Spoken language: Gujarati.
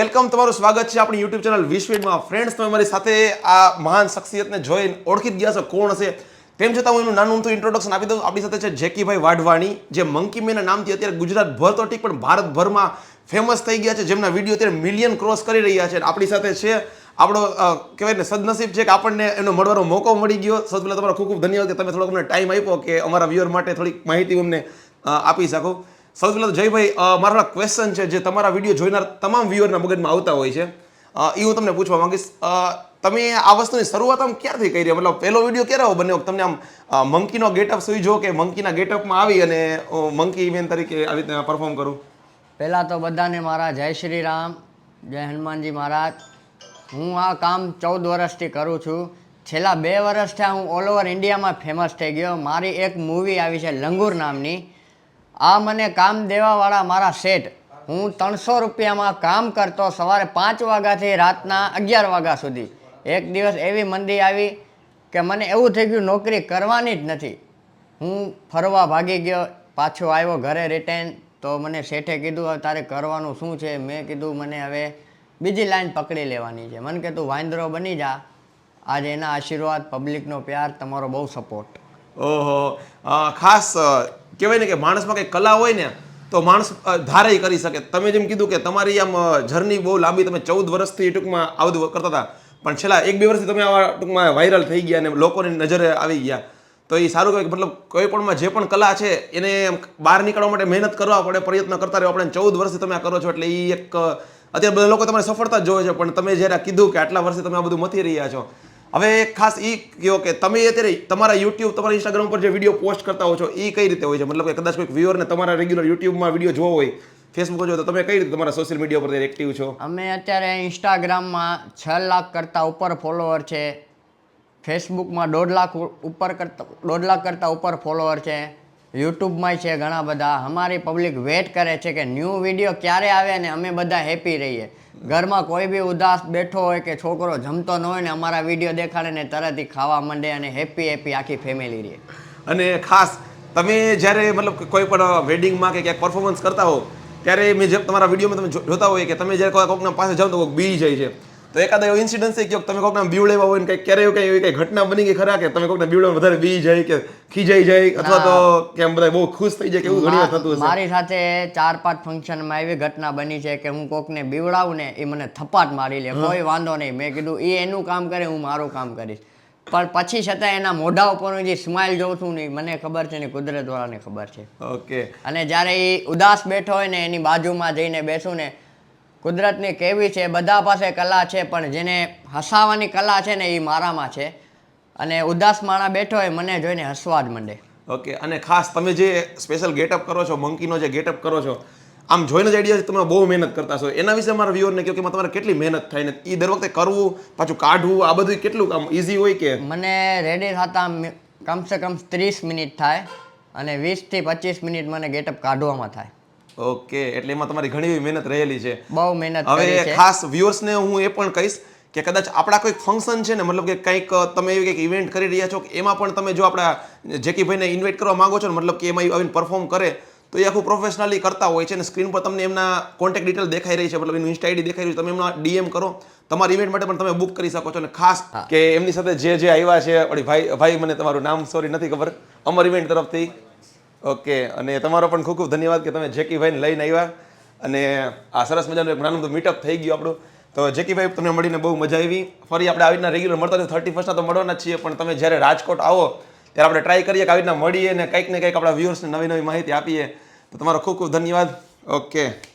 વેલકમ, તમારું સ્વાગત છે આપણી યુટ્યુબ ચેનલ વિશ્વમાં. ફ્રેન્ડ્સ તમે મારી સાથે આ મહાન શખ્સિયતને જોઈને ઓળખી ગયા છો. કોણ હશે? તેમ છતાં હું એનું નાનું અમથું ઇન્ટ્રોડક્શન આપી દઉં. આપણી સાથે છે જેકીભાઈ વાઢવાણી, જે મંકી મેના નામથી અત્યારે ગુજરાતભર તો ઠીક, પણ ભારતભરમાં ફેમસ થઈ ગયા છે, જેમના વીડિયો અત્યારે મિલિયન ક્રોસ કરી રહ્યા છે. આપણી સાથે છે આપણો કહેવાય ને, સદનસીબ છે કે આપણને એનો મળવાનો મોકો મળી ગયો. સૌથી પહેલાં તમારો ખૂબ ખૂબ ધન્યવાદ કે તમે થોડોક અમને ટાઈમ આપ્યો કે અમારા વ્યૂઅર માટે થોડીક માહિતી અમને આપી શકો. સૌથી પહેલાં તો જયભાઈ મારા ક્વેશ્ચન છે જે તમારા વીડિયો જોઈનાર તમામ વ્યૂઅરના મગજમાં આવતા હોય છે. એ હું તમને પૂછવા માંગીશ. તમે આ વસ્તુની શરૂઆત આમ ક્યારથી કરી? મતલબ પહેલો વીડિયો ક્યારે બન્યો? તમને આમ મંકીનો ગેટઅપ સુઈ જો કે મંકીના ગેટઅપમાં આવી અને મંકી મેન તરીકે આવી રીતે પરફોર્મ કરું? પહેલાં તો બધાને મારા જય શ્રી રામ, જય હનુમાનજી મહારાજ. હું આ કામ ચૌદ વર્ષથી કરું છું. છેલ્લા બે વર્ષથી હું ઓલ ઓવર ઇન્ડિયામાં ફેમસ થઈ ગયો. મારી એક મૂવી આવી છે, લંગુર નામની. આ મને કામ દેવાવાળા મારા શેઠ. હું ત્રણસો રૂપિયામાં કામ કરતો સવારે પાંચ વાગ્યાથી રાતના અગિયાર વાગ્યા સુધી. એક દિવસ એવી મંદી આવી કે મને એવું થઈ ગયું નોકરી કરવાની જ નથી. હું ફરવા ભાગી ગયો, પાછો આવ્યો ઘરે રિટર્ન તો મને શેઠે કીધું, હવે તારે કરવાનું શું છે? મેં કીધું, મને હવે બીજી લાઈન પકડી લેવાની છે. મને કે તું વાંદરો બની જા. આજે એના આશીર્વાદ પબ્લિકનો પ્યાર, તમારો બહુ સપોર્ટ ઓહો. ખાસ કહેવાય ને કે માણસમાં કંઈ કલા હોય ને, તો માણસ ધારે કરી શકે. તમે જેમ કીધું કે તમારી આમ જર્ની બહુ લાંબી, તમે ચૌદ વર્ષથી ટૂંકમાં આવું કરતા હતા. પણ છેલ્લા એક બે વર્ષથી તમે આવા ટૂંકમાં વાયરલ થઈ ગયા અને લોકોની નજરે આવી ગયા. તો એ સારું કહેવાય મતલબ કોઈ પણમાં જે પણ કલા છે, એને બહાર નીકળવા માટે મહેનત કરવા પડે, પ્રયત્ન કરતા રહ્યો આપણે ચૌદ વર્ષથી તમે આ કરો છો એટલે એ એક અત્યારે બધા લોકો તમારી સફળતા જ જોવે છે. પણ તમે જ્યારે કીધું કે આટલા વર્ષે તમે આ બધું મથી રહ્યા છો હવે ખાસ એ કહો કે તમે અત્યારે તમારા યુટ્યુબ તમારા ઇન્સ્ટાગ્રામ પર જે વીડિયો પોસ્ટ કરતા હો છો એ કઈ રીતે હોય છે? મતલબ કે કદાચ કોઈક વ્યુઅરને તમારા રેગ્યુલર યુટ્યુબમાં વીડિયો જોવો હોય ફેસબુક જોવો તો તમે કઈ રીતે તમારા સોશિયલ મીડિયા પર એક્ટિવ છો? અમે અત્યારે ઇન્સ્ટાગ્રામમાં છ લાખ કરતાં ઉપર ફોલોવર છે. ફેસબુકમાં દોઢ લાખ ઉપર કરતા, દોઢ લાખ કરતાં ઉપર ફોલોવર છે. યુટ્યુબમાં છે ઘણા બધા. અમારી પબ્લિક વેટ કરે છે કે ન્યૂ વીડિયો ક્યારે આવે અને અમે બધા હેપી રહીએ. ઘરમાં કોઈ બી ઉદાસ બેઠો હોય કે છોકરો જમતો ન હોય ને અમારા વીડિયો દેખાડે ને તરત ખાવા માંડે અને હેપી હેપી આખી ફેમિલી રહે. અને ખાસ, તમે જ્યારે મતલબ કોઈ પણ વેડિંગમાં કે ક્યાંક પરફોર્મન્સ કરતા હો ત્યારે મેં જે તમારા વિડીયોમાં તમે જોતા હોય કે તમે જ્યારે કોઈ કોઈકના પાસે જાઓ તો કોઈક બી જાય છે. તો એકાદ એવો ઇન્સિડન્સ છે કે તમે કોઈકના બીવડાવ્યા હોય ને કંઈક ક્યારે એવું કંઈ એવી કંઈ ઘટના બની ગઈ ખરા કે તમે કોઈકના બીવડાવ વધારે બી જાય કે ખીજાઈ જાય અથવા તો કે આમ બધા બહુ ખુશ થઈ જાય કે એવું ઘણી થતું હશે? મારી સાથે ચાર પાંચ ફંક્શનમાં એવી ઘટના બની છે કે હું કોકને બીવડાવું ને એ મને થપાટ મારી લે. કોઈ વાંધો નહીં. મેં કીધું એ એનું કામ કરે હું મારું કામ કરીશ. પણ પછી છતાં એના મોઢા ઉપર જે સ્માઇલ જોઉં છું ને મને ખબર છે ને કુદરત વાળાને ખબર છે. ઓકે. અને જ્યારે એ ઉદાસ બેઠો હોય ને એની બાજુમાં જઈને બેસું ને કુદરતની કેવી છે બધા પાસે કલા છે પણ જેને હસાવાની કલા છે ને એ મારામાં છે. અને ઉદાસ માણા બેઠો હોય મને જોઈને હસવા જ માંડે. ઓકે અને ખાસ તમે જે સ્પેશિયલ ગેટઅપ કરો છો મંકીનો જે ગેટઅપ કરો છો આમ જોઈને જ આઈડિયા તમે બહુ મહેનત કરતા છો. એના વિશે મારા વ્યુઅરને કહો કે તમારે કેટલી મહેનત થાય ને એ દર વખતે કરવું પાછું કાઢવું આ બધું કેટલું આમ ઇઝી હોય કે? મને રેડી થતા કમસે કમ ત્રીસ મિનિટ થાય અને વીસથી પચીસ મિનિટ મને ગેટઅપ કાઢવામાં થાય. ઓકે એટલે એમાં તમારી ઘણી એવી મહેનત રહેલી છે. બહુ મહેનત હવે ખાસ વ્યુઅર્સને હું એ પણ કહીશ કે કદાચ આપણા કોઈક ફંક્શન છે ને મતલબ કે કંઈક તમે એવી કંઈક ઇવેન્ટ કરી રહ્યા છો કે એમાં પણ તમે જો આપણા જેકીભાઈને ઇન્વાઇટ કરવા માંગો છો ને મતલબ કે એમાં આવીને પરફોર્મ કરે તો એ આખું પ્રોફેશનલી કરતા હોય છે અને સ્ક્રીન પર તમને એમના કોન્ટેક્ટ ડિટેલ દેખાઈ રહી છે મતલબ એનું ઇન્સ્ટા આઈડી દેખાઈ રહ્યું છે તમે એમના ડીએમ કરો તમારા ઇવેન્ટ માટે પણ તમે બુક કરી શકો છો અને ખાસ કે એમની સાથે જે જે આવ્યા છે ભાઈ ભાઈ મને તમારું નામ સોરી નથી ખબર અમર ઇવેન્ટ તરફથી ઓકે, અને તમારો પણ ખૂબ ખૂબ ધન્યવાદ કે તમે જેકીભાઈને લઈને આવ્યા. અને આ સરસ મજાનું એક નાનું મીટઅપ થઈ ગયું આપણું. તો જેકીભાઈ, તમને મળીને બહુ મજા આવી. ફરી આપણે આવી રીતના રેગ્યુલર મળતા થર્ટી ફર્સ્ટના તો મળવાના છીએ, પણ તમે જ્યારે રાજકોટ આવો, ત્યારે આપણે ટ્રાય કરીએ કે આવી રીતના મળીએ અને કંઈક ને કંઈક આપણા વ્યૂઅર્સને નવી નવી માહિતી આપીએ. તો તમારો ખૂબ ખૂબ ધન્યવાદ. ઓકે.